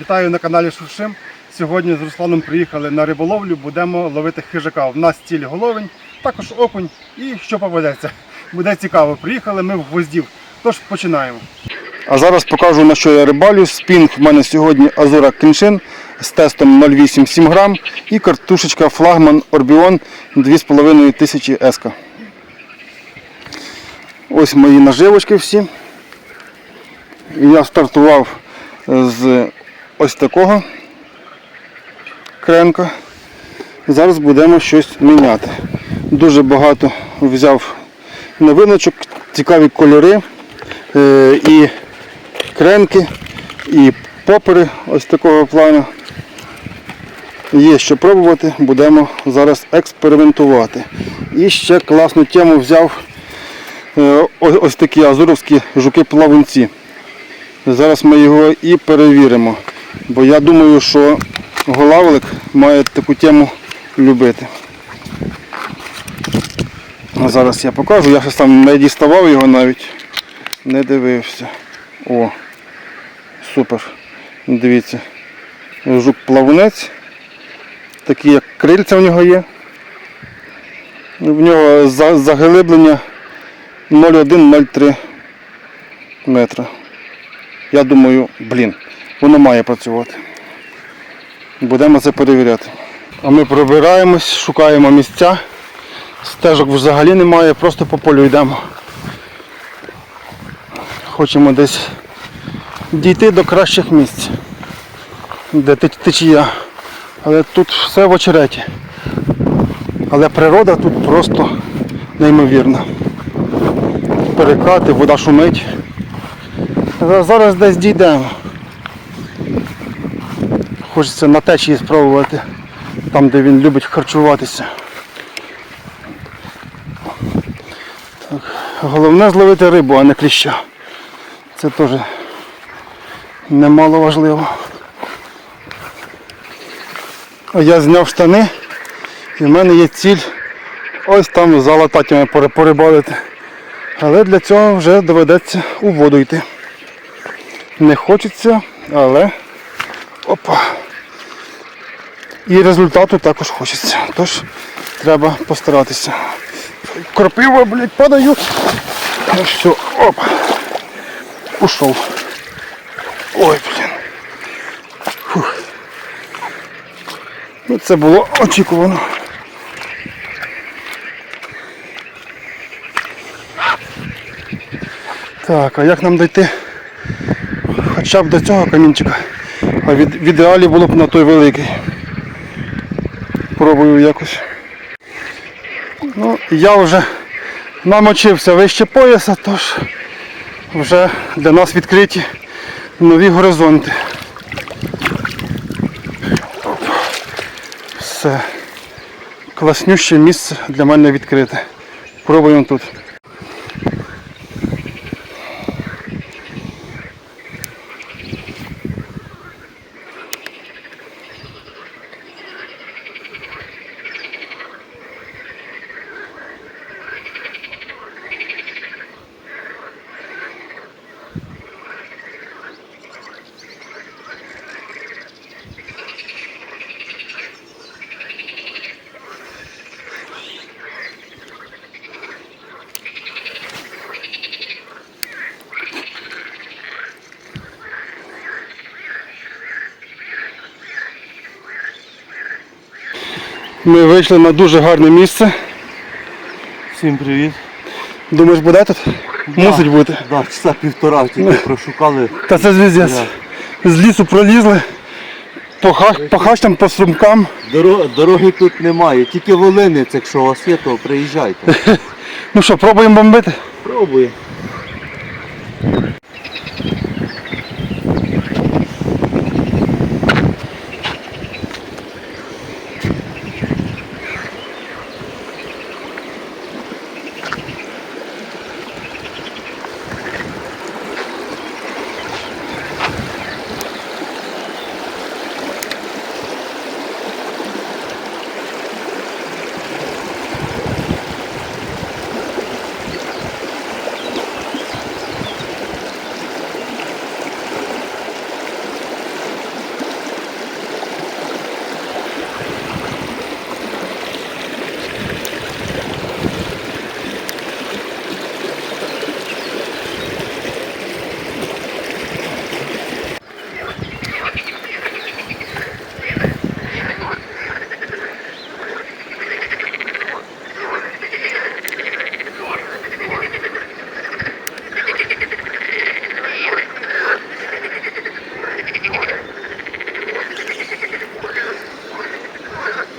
Вітаю на каналі Шуршим. Сьогодні з Русланом приїхали на риболовлю, будемо ловити хижака. У нас ціль головень, також окунь і що попадеться. Буде цікаво. Приїхали ми в гвоздів. Тож починаємо. А зараз покажу на що я рибалю. Спінг в мене сьогодні Азура Кіншин з тестом 0,8-7 грам і картушечка флагман Орбіон 2500 еска. Ось мої наживочки всі. Я стартував з ось такого кренка. Зараз будемо щось міняти. Дуже багато взяв новиночок, цікаві кольори е, і кренки, і попери ось такого плану. Є що пробувати, будемо зараз експериментувати. І ще класну тему взяв е, ось такі азуровські жуки-плавунці. Зараз ми його і перевіримо. Бо я думаю, що голавлик має таку тему любити. А Зараз я покажу, я щось там не діставав його навіть, не дивився. О, супер. Дивіться. Жук-плавунець. Такі як крильця в нього є. В нього заглиблення 0,1-0,3 метра. Я думаю, блін, воно має працювати. Будемо це перевіряти. А ми пробираємось, шукаємо місця. Стежок взагалі немає, просто по полю йдемо. Хочемо десь дійти до кращих місць, де течія. Але тут все в очереті. Але природа тут просто неймовірна. Перекати, вода шумить. Зараз десь дійдемо. Хочеться на течії спробувати, там де він любить харчуватися. Так. Головне зловити рибу, а не кліща. Це теж немало важливо. Я зняв штани і в мене є ціль ось там за порибалити. Але для цього вже доведеться у воду йти. Не хочеться, але опа. І результату також хочеться. Тож треба постаратися. Кропива, блядь, падаю. Ну все, оп. Ушов. Ой, блін. Ну, це було очікувано. Так, а як нам дойти хоча б до цього камінчика? А в ідеалі було б на той великий. Пробую якось. Ну, я вже намочився вище пояса, тож вже для нас відкриті нові горизонти. Все. Класнюще місце для мене відкрите. Пробуємо тут. Ми вийшли на дуже гарне місце. Всім привіт. Думаєш, буде тут? Мусить бути. Да, часа півтора тільки прошукали. Та це звіздець. З лісу пролізли. По, ха- по хащам, по струмкам. Дороги, дороги тут немає, тільки волинець, якщо у вас є, то приїжджайте. Ну що, пробуємо бомбити? Пробуй.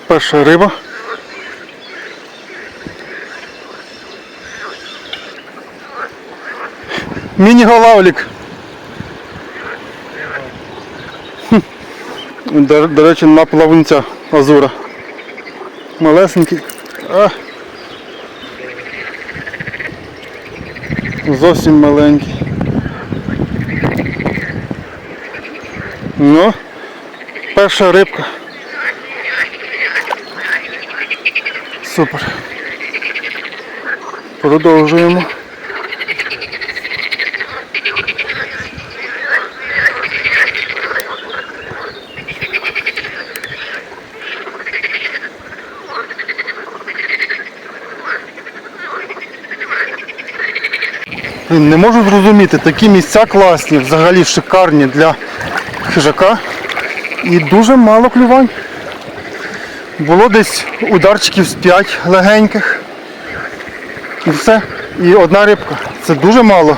Перша риба. Міні-голавлік. До, до речі, на плавунця азура. Малесенький. А. Зовсім маленький. Ну, перша рибка. Супер. Продовжуємо. Не можу зрозуміти, такі місця класні, взагалі шикарні для хижака і дуже мало клювань. Було десь ударчиків з 5 легеньких. І все. І одна рибка. Це дуже мало.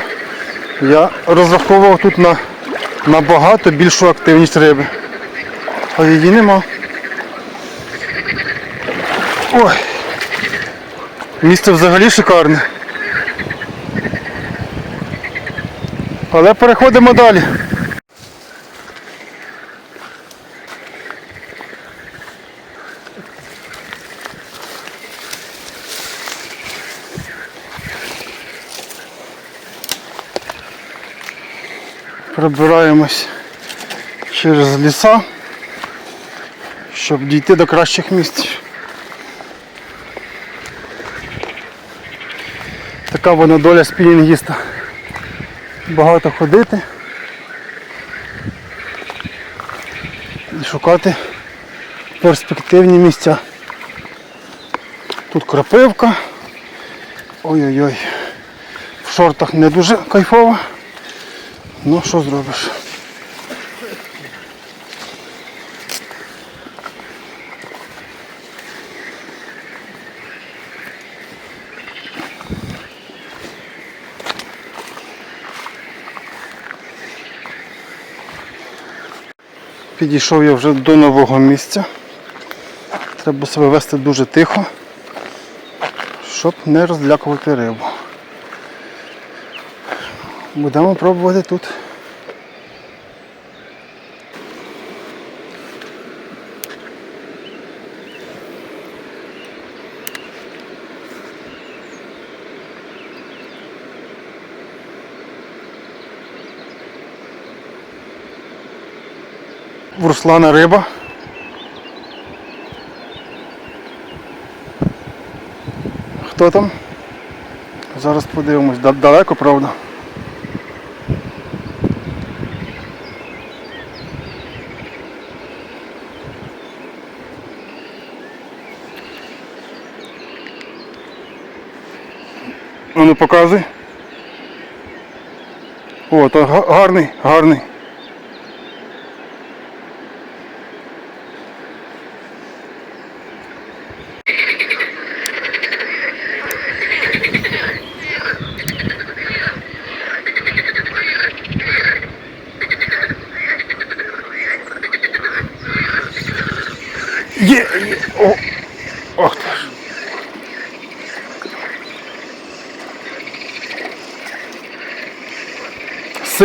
Я розраховував тут на набагато більшу активність риби. А її нема. Ой. Місце взагалі шикарне. Але переходимо далі. Пробираємось через ліса, щоб дійти до кращих місць. Така вона доля спінінгіста. Багато ходити і шукати перспективні місця. Тут крапивка. Ой-ой-ой. В шортах не дуже кайфово. Ну що зробиш? Підійшов я вже до нового місця. Треба себе вести дуже тихо, щоб не розлякувати рибу. Будемо пробувати тут. В Руслана риба. Хто там? Зараз подивимось. Далеко, правда? Ну. О, гарний, гарний.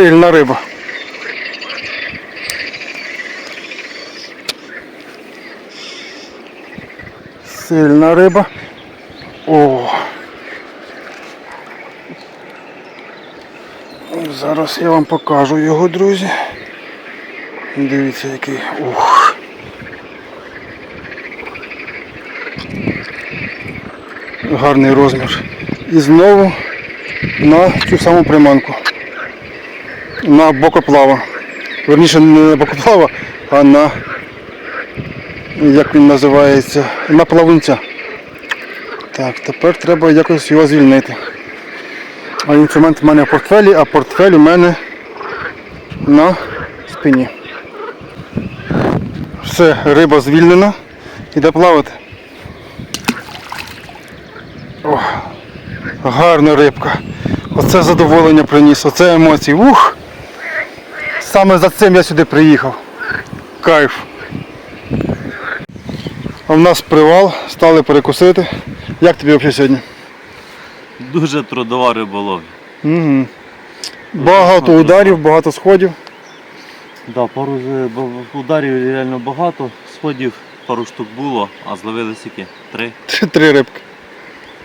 Сильна риба. Сильна риба. О. Зараз я вам покажу його, друзі. Дивіться який. Ух. Гарний розмір. І знову на цю саму приманку. На бокоплава. Верніше не на бокоплава, а на як він називається, на плавунця. Так, тепер треба якось його звільнити. А інструмент в мене в портфелі, а портфель у мене на спині. Все, риба звільнена. Іде плавати. О, гарна рибка. Оце задоволення приніс, оце емоції. Ух! Саме за цим я сюди приїхав. Кайф. А в нас привал, стали перекусити. Як тобі взагалі сьогодні? Дуже трудова риболовля. Угу. Багато ударів, багато сходів. Да, пару ударів реально багато, сходів пару штук було, а зловили скільки? Три. Три рибки.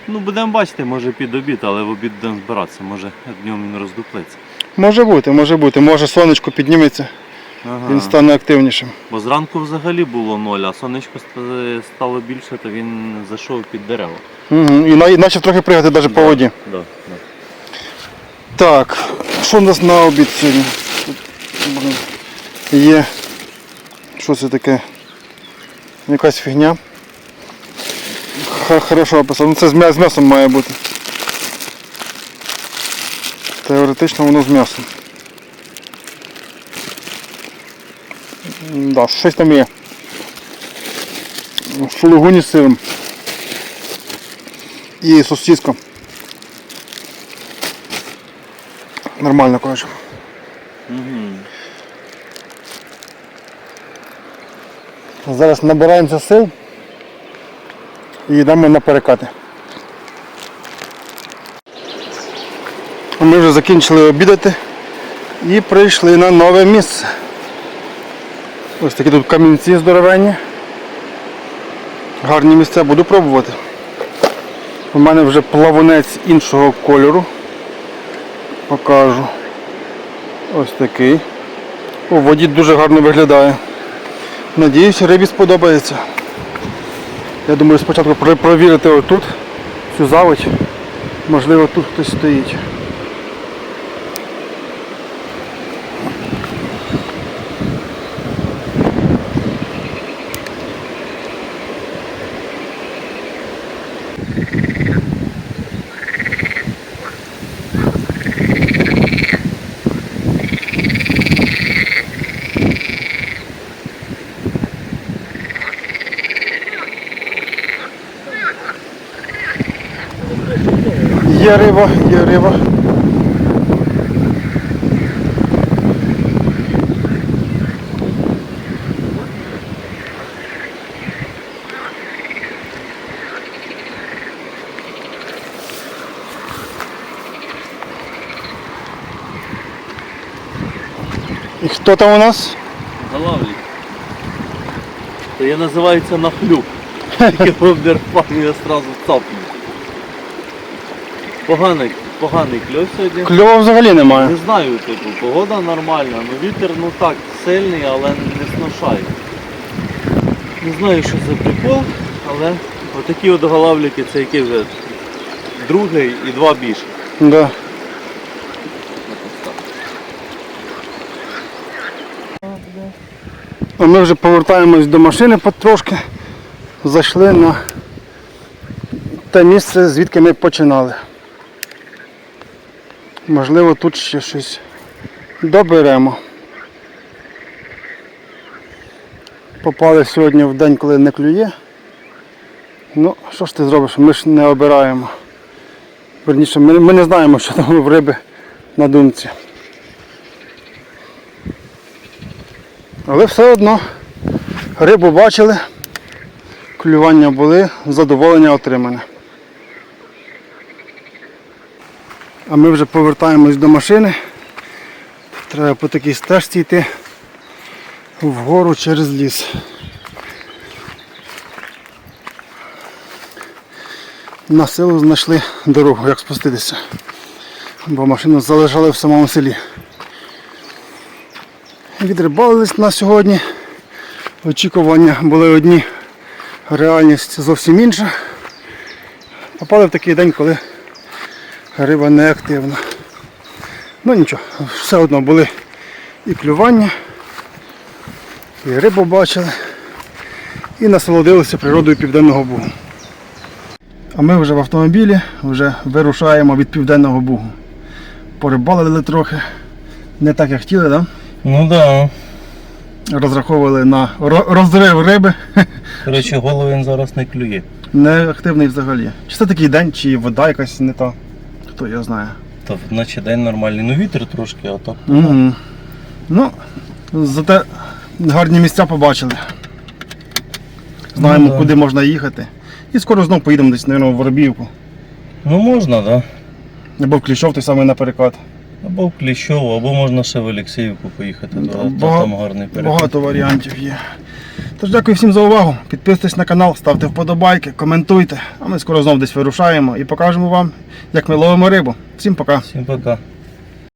Ну будемо бачити, може під обід, але в обід будемо збиратися, може днем він роздуплиться. Може бути, може бути. Може сонечко підніметься, Ага. він стане активнішим. Бо зранку взагалі було ноль, а сонечко стало більше, то він зайшов під дерева. Угу. І почав трохи пригати навіть по воді. Да, да. Так, що в нас на обід сьогодні? Тут, Є. Що це таке? Якась фігня. Хорошо описано. Ну це з м'ясом має бути. Теоретично воно з м'ясом. Да, щось там є. Шулугуні з сиром. І сосиска. Нормально, коротше. Угу. Зараз набираємося сил і йдемо на перекати. Ми вже закінчили обідати і прийшли на нове місце. Ось такі тут камінці здоровенні. Гарні місця, буду пробувати. У мене вже плавунець іншого кольору. Покажу. Ось такий. У воді дуже гарно виглядає. Надіюсь, рибі сподобається. Я думаю, спочатку провірити отут цю заводь. Можливо, тут хтось стоїть. Є риба, є риба. І хто там у нас? Галавлі. То я називається на хлюп. Тільки впав, я одразу цапнув. Поганий, поганий кльов сьогодні. Кльова взагалі немає. Не знаю, типу, погода нормальна, ну вітер ну так, сильний, але не сношає. Не знаю, що за прикол, але отакі от галавліки, це які вже другий і два більше. Да. А ми вже повертаємось до машини потрошки. Зайшли на те місце, звідки ми починали. Можливо, тут ще щось доберемо. Попали сьогодні в день, коли не клює. Ну, що ж ти зробиш? Ми ж не обираємо. Верніше, ми, ми не знаємо, що там в риби на думці. Але все одно рибу бачили, клювання були, задоволення отримане. А ми вже повертаємось до машини. Треба по такій стежці йти вгору через ліс. На силу знайшли дорогу, як спуститися. Бо машину залишали в самому селі. Відрибалились на сьогодні. Очікування були одні, реальність зовсім інша. Попали в такий день, коли риба не активна. Ну нічого, все одно були і клювання, і рибу бачили, і насолодилися природою Південного Бугу. А ми вже в автомобілі вже вирушаємо від Південного Бугу. Порибалили трохи, не так як хотіли, так? Да? Ну так. розраховували на розрив риби. Коротше, голову він зараз не клює. Не активний взагалі. Чи це такий день, чи вода якась не та. Хто його знає. Та наче день нормальний. Ну вітер трошки, а так. Угу. Ну, зате гарні місця побачили. знаємо, Ну, да. куди можна їхати. І скоро знов поїдемо десь, мабуть, в Воробівку. Ну можна, так. Да. Або в Кліщов той самий наперекат. Або в Кліщово, або можна ще в Олексіївку поїхати, Да, то, бага- там гарний переход. Багато варіантів є. Тож дякую всім за увагу. Підписуйтесь на канал, ставте вподобайки, коментуйте. А ми скоро знов десь вирушаємо і покажемо вам, як ми ловимо рибу. Всім пока. Всім пока.